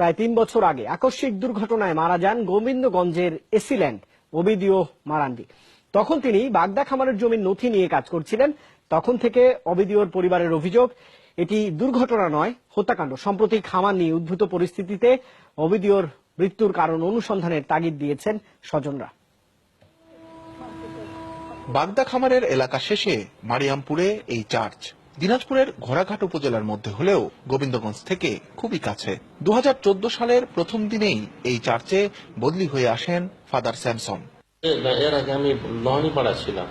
প্রায় তিন বছর আগে আকস্মিক দুর্ঘটনায় মারা যান গোবিন্দগঞ্জের এসিল্যান্ড ওবিদিও মারান্ডি। তখন তিনি বাগদা খামারের জমির নথি নিয়ে কাজ করছিলেন। তখন থেকে অবিদিওর পরিবারের অভিযোগ, এটি দুর্ঘটনা নয়, হত্যাকাণ্ড। সম্প্রতি খামার নিয়ে উদ্ভূত পরিস্থিতিতে অবিদিওর মৃত্যুর কারণ অনুসন্ধানের তাগিদ দিয়েছেন স্বজনরা। বাগদা খামারের এলাকা শেষে মারিয়ামপুরে এই চার্চ। দিনাজপুরের ঘোড়াঘাট উপজেলার মধ্যে হলেও গোবিন্দগঞ্জ থেকে খুবই কাছে। দু হাজার চোদ্দ সালের প্রথম দিনেই এই চার্চে বদলি হয়ে আসেন ফাদার স্যামসন। এর আগে আমি লোহানীপাড়া ছিলাম।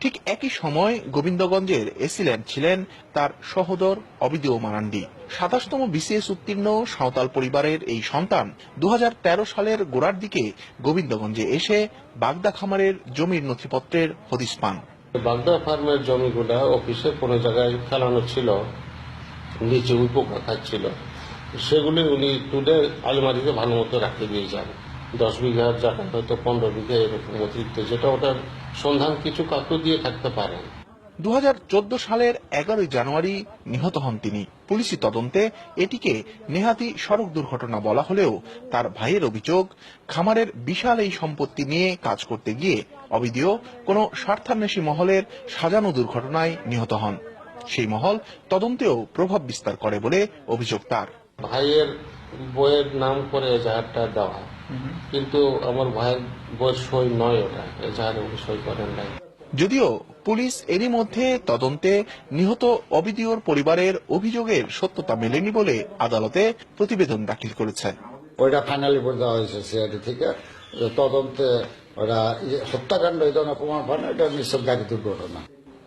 ঠিক একই সময় গোবিন্দগঞ্জের এসিল্যান্ড ছিলেন তার সহোদর অবিদেও মারান্ডি। সাতাশতম বিসিএস উত্তীর্ণ সাঁওতাল পরিবারের এই সন্তান দু হাজার তেরো সালের গোড়ার দিকে গোবিন্দগঞ্জে এসে বাগদা খামারের জমির নথিপত্রের হদিস পান। বাগদা ফার্মের জমিগুলা অফিসে কোনো জায়গায় ফেলানো ছিল, নিচে উপকা খাচ্ছিল সেগুলি উনি তুলে আলমারিতে ভালো মতো রাখতে দিয়ে যান। দশ বিঘার জায়গা হয়তো পনেরো বিঘা এরকম অতিরিক্ত, যেটা ওটার সন্ধান কিছু কাকু দিয়ে থাকতে পারেন দু হাজার চোদ্দ সালের এগারোই জানুয়ারি নিহত হন তিনি। পুলিশি তদন্তে এটিকে নেহাতি সড়ক দুর্ঘটনা বলা হলেও তার ভাইয়ের অভিযোগ খামারের বিশাল এই সম্পত্তি নিয়ে কাজ করতে গিয়ে অবিদিও কোনো স্বার্থান্বেষী মহলের সাজানো দুর্ঘটনায় নিহত হন। সেই মহল তদন্তেও প্রভাব বিস্তার করে বলে অভিযোগ তার। ভাইয়ের বইয়ের নাম করে এজাহারটা দেওয়া। কিন্তু আমার ভাইয়ের বইয়ের সই নয় ওটা এজাহারে সই করেন নাই। যদিও পুলিশ এরই মধ্যে তদন্তে নিহত অবিদিওর পরিবারের অভিযোগের সত্যতা মেলেনি বলে আদালতে প্রতিবেদন দাখিল করেছে। ওইটা ফাইনালি দেওয়া হয়েছে সিআইডি থেকে তদন্তে ওরা ইয়ে হত্যাকাণ্ড এই ধরনের প্রমাণ পান এটা নিশ্চয় গাড়ি দুর্ঘটনা।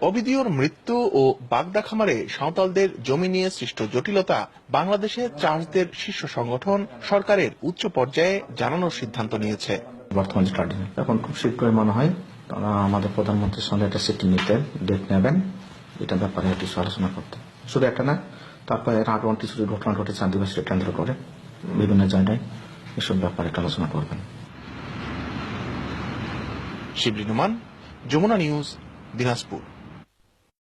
অবিদিওর মৃত্যু ও বাগদা খামারে সাঁওতালদের জমি নিয়ে সৃষ্ট জটিলতা বাংলাদেশে চার্চদের শীর্ষ সংগঠন সরকারের উচ্চ পর্যায়ে জানানোর সিদ্ধান্ত নিয়েছে। বর্তমান এখন খুব শীঘ্রই মনে হয় আমাদের প্রধানমন্ত্রীর সঙ্গে একটা সিটি নিতে ডেট নেবেন। এটা ব্যাপারে কিছু আলোচনা করতে। শুধু একটা না, তারপরে আরও অনেক কিছু ঘটনা ঘটেছে আদিবাসী কেন্দ্র করে, বিভিন্ন জায়গায়। এসব ব্যাপারে একটা আলোচনা করবেন। শিবলি নুমান, যমুনা নিউজ, দিনাজপুর।